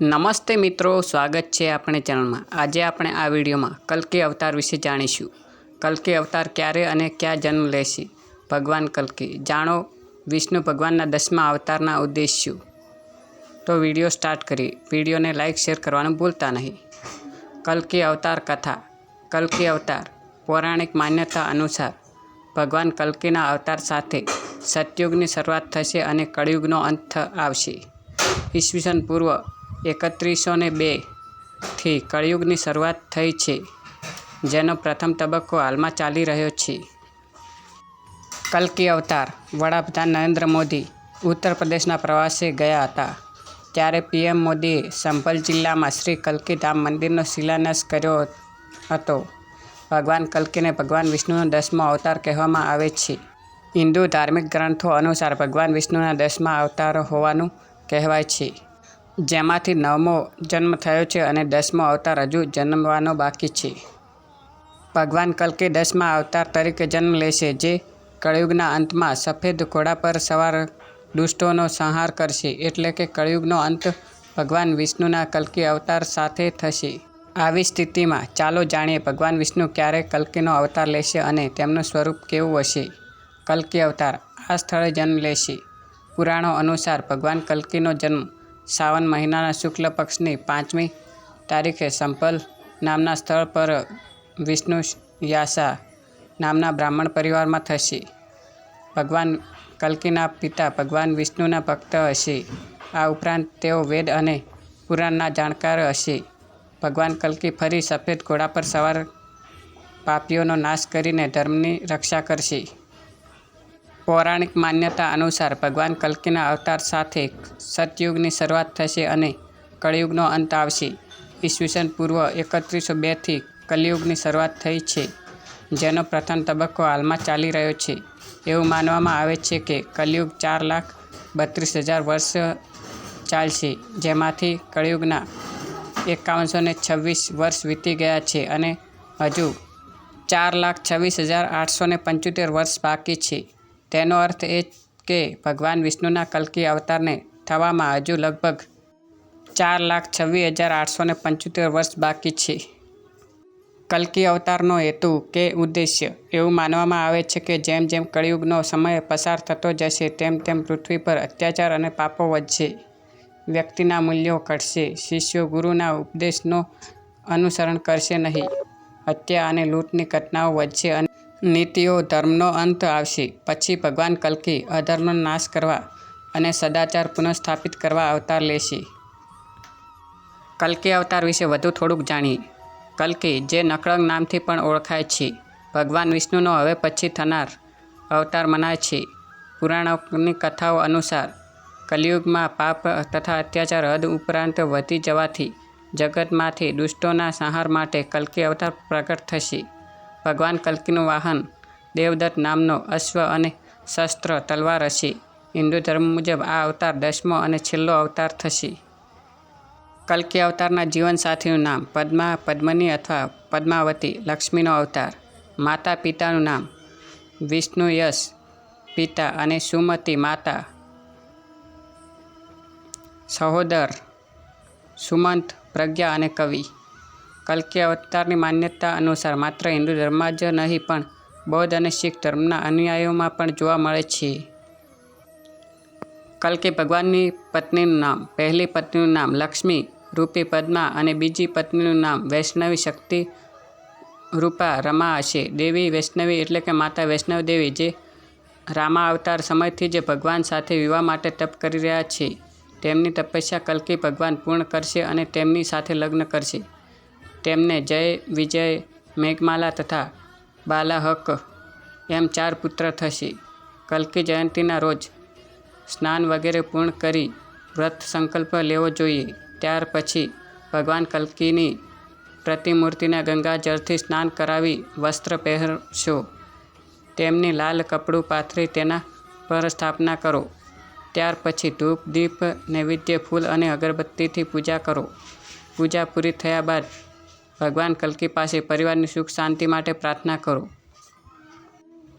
નમસ્તે મિત્રો, સ્વાગત છે આપણે ચેનલમાં. આજે આપણે આ વિડીયોમાં કલ્કી અવતાર વિશે જાણીશું. કલ્કી અવતાર ક્યારે અને ક્યાં જન્મ લેશે ભગવાન કલ્કી. જાણો, વિષ્ણુ ભગવાનના દસમા અવતારના ઉદ્દેશ્યો. તો વીડિયો સ્ટાર્ટ કરી વિડીયોને લાઇક શેર કરવાનું ભૂલતા નહીં. કલ્કી અવતાર કથા. કલ્કી અવતાર પૌરાણિક માન્યતા અનુસાર ભગવાન કલ્કીના અવતાર સાથે સતયુગની શરૂઆત થશે અને કળિયુગનો અંત આવશે. ઈસવીસન પૂર્વ એકત્રીસો ને બેથી કળિયુગની શરૂઆત થઈ છે, જેનો પ્રથમ તબક્કો હાલમાં ચાલી રહ્યો છે. કલ્કી અવતાર. વડાપ્રધાન નરેન્દ્ર મોદી ઉત્તર પ્રદેશના પ્રવાસે ગયા હતા. ત્યારે પીએમ મોદીએ સંભલ જિલ્લામાં શ્રી કલ્કી ધામ મંદિરનો શિલાન્યાસ કર્યો હતો. ભગવાન કલ્કીને ભગવાન વિષ્ણુનો દસમો અવતાર કહેવામાં આવે છે. હિન્દુ ધાર્મિક ગ્રંથો અનુસાર ભગવાન વિષ્ણુના દસમા અવતાર હોવાનું કહેવાય છે. જેમાંથી નવમો જન્મ થયો છે અને દસમો અવતાર હજુ જન્મવાનો બાકી છે. ભગવાન કલ્કી દસમા અવતાર તરીકે જન્મ લેશે, જે કળિયુગના અંતમાં સફેદ ઘોડા પર સવાર દુષ્ટોનો સંહાર કરશે, એટલે કે કળિયુગનો અંત ભગવાન વિષ્ણુના કલ્કી અવતાર સાથે થશે. આવી સ્થિતિમાં ચાલો જાણીએ ભગવાન વિષ્ણુ ક્યારે કલ્કીનો અવતાર લેશે અને તેમનું સ્વરૂપ કેવું હશે. કલ્કી અવતાર આ સ્થળે જન્મ લેશે. પુરાણો અનુસાર ભગવાન કલ્કીનો જન્મ સાવન મહિનાના શુક્લ પક્ષની પાંચમી તારીખે સંપલ નામના સ્થળ પર વિષ્ણુ યાસા નામના બ્રાહ્મણ પરિવારમાં થશે. ભગવાન કલ્કીના પિતા ભગવાન વિષ્ણુના ભક્ત હશે. આ ઉપરાંત તેઓ વેદ અને પુરાણના જાણકાર હશે. ભગવાન કલ્કી ફરી સફેદ ઘોડા પર સવાર પાપીઓનો નાશ કરીને ધર્મની રક્ષા કરશે. પૌરાણિક માન્યતા અનુસાર ભગવાન કલ્કીના અવતાર સાથે સતયુગની શરૂઆત થશે અને કળિયુગનો અંત આવશે. ઈસવીસન પૂર્વ એકત્રીસો બેથી કલિયુગની શરૂઆત થઈ છે, જેનો પ્રથમ તબક્કો હાલમાં ચાલી રહ્યો છે. એવું માનવામાં આવે છે કે કલિયુગ ચાર લાખ બત્રીસ હજાર વર્ષ ચાલશે, જેમાંથી કળિયુગના એકાવનસો ને છવ્વીસ વર્ષ વીતી ગયા છે અને હજુ ચાર લાખ છવ્વીસ હજાર આઠસો પંચોતેર વર્ષ બાકી છે. તેનો અર્થ એ કે ભગવાન વિષ્ણુના કલ્કી અવતારને થવામાં હજુ લગભગ ચાર લાખ છવ્વીસ હજાર આઠસો ને પંચોતેર વર્ષ બાકી છે. કલ્કી અવતારનો હેતુ કે ઉદ્દેશ્ય એવું માનવામાં આવે છે કે જેમ જેમ કળિયુગનો સમય પસાર થતો જશે તેમ તેમ પૃથ્વી પર અત્યાચાર અને પાપો વધશે, વ્યક્તિના મૂલ્યો ઘટશે, શિષ્યો ગુરુના ઉપદેશનો અનુસરણ કરશે નહીં, હત્યા અને લૂંટની ઘટનાઓ વધશે અને નીતિઓ ધર્મનો અંત આવશે. પછી ભગવાન કલ્કી અધર્મનો નાશ કરવા અને સદાચાર પુનઃસ્થાપિત કરવા અવતાર લેશે. કલ્કી અવતાર વિશે વધુ થોડુંક જાણીએ. કલ્કી જે નકળંગ નામથી પણ ઓળખાય છે. ભગવાન વિષ્ણુનો હવે પછી થનાર અવતાર મનાય છે. પુરાણોની કથાઓ અનુસાર કલિયુગમાં પાપ તથા અત્યાચાર હદ ઉપરાંત વધી જવાથી જગતમાંથી દુષ્ટોના સંહાર માટે કલ્કી અવતાર પ્રગટ થશે. ભગવાન કલ્કીનું વાહન, દેવદત્ત નામનો અશ્વ અને શસ્ત્ર, તલવાર હશે. હિન્દુ ધર્મ મુજબ આ અવતાર દસમો અને છેલ્લો અવતાર થશે. કલ્કી અવતારના જીવનસાથીનું નામ પદ્મા, પદ્મની અથવા પદ્માવતી, લક્ષ્મીનો અવતાર. માતા, પિતાનું નામ વિષ્ણુ, યશ, પિતા અને સુમતી માતા. સહોદર, સુમંત, પ્રજ્ઞા અને કવિ. કલ્કી અવતારની માન્યતા અનુસાર માત્ર હિન્દુ ધર્મમાં જ નહીં, પણ બૌદ્ધ અને શીખ ધર્મના અનુયાયીઓમાં પણ જોવા મળે છે. કલ્કી ભગવાનની પત્નીનું નામ, પહેલી પત્નીનું નામ લક્ષ્મી, રૂપી પદ્મા અને બીજી પત્નીનું નામ વૈષ્ણવી શક્તિ રૂપા રમા હશે. દેવી વૈષ્ણવી એટલે કે માતા વૈષ્ણવ દેવી, જે રામા અવતાર સમયથી જ ભગવાન સાથે વિવાહ માટે તપ કરી રહ્યા છે. તેમની તપસ્યા કલ્કી ભગવાન પૂર્ણ કરશે અને તેમની સાથે લગ્ન કરશે. તેમને જય, વિજય, મેઘમાલા તથા બાલાહક એમ ચાર પુત્ર થશે. કલ્કી જયંતીના રોજ સ્નાન વગેરે પૂર્ણ કરી વ્રત સંકલ્પ લેવો જોઈએ. ત્યાર પછી ભગવાન કલ્કીની પ્રતિમૂર્તિને ગંગાજળથી સ્નાન કરાવી વસ્ત્ર પહેરશો. તેમની લાલ કપડું પાથરી તેના પર સ્થાપના કરો. ત્યાર પછી ધૂપ, દીપ, નૈવેદ્ય, ફૂલ અને અગરબત્તીથી પૂજા કરો. પૂજા પૂરી થયા બાદ ભગવાન કલ્કી પાસે પરિવારની સુખ શાંતિ માટે પ્રાર્થના કરો.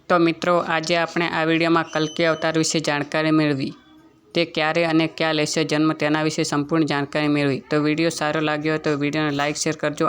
તો મિત્રો, આજે આપણે આ વિડીયોમાં કલ્કી અવતાર વિશે જાણકારી મેળવી. તે ક્યારે અને ક્યાં લેશે જન્મ તેના વિશે સંપૂર્ણ જાણકારી મેળવી. તો વીડિયો સારો લાગ્યો હોય તો વિડીયોને લાઇક શેર કરજો.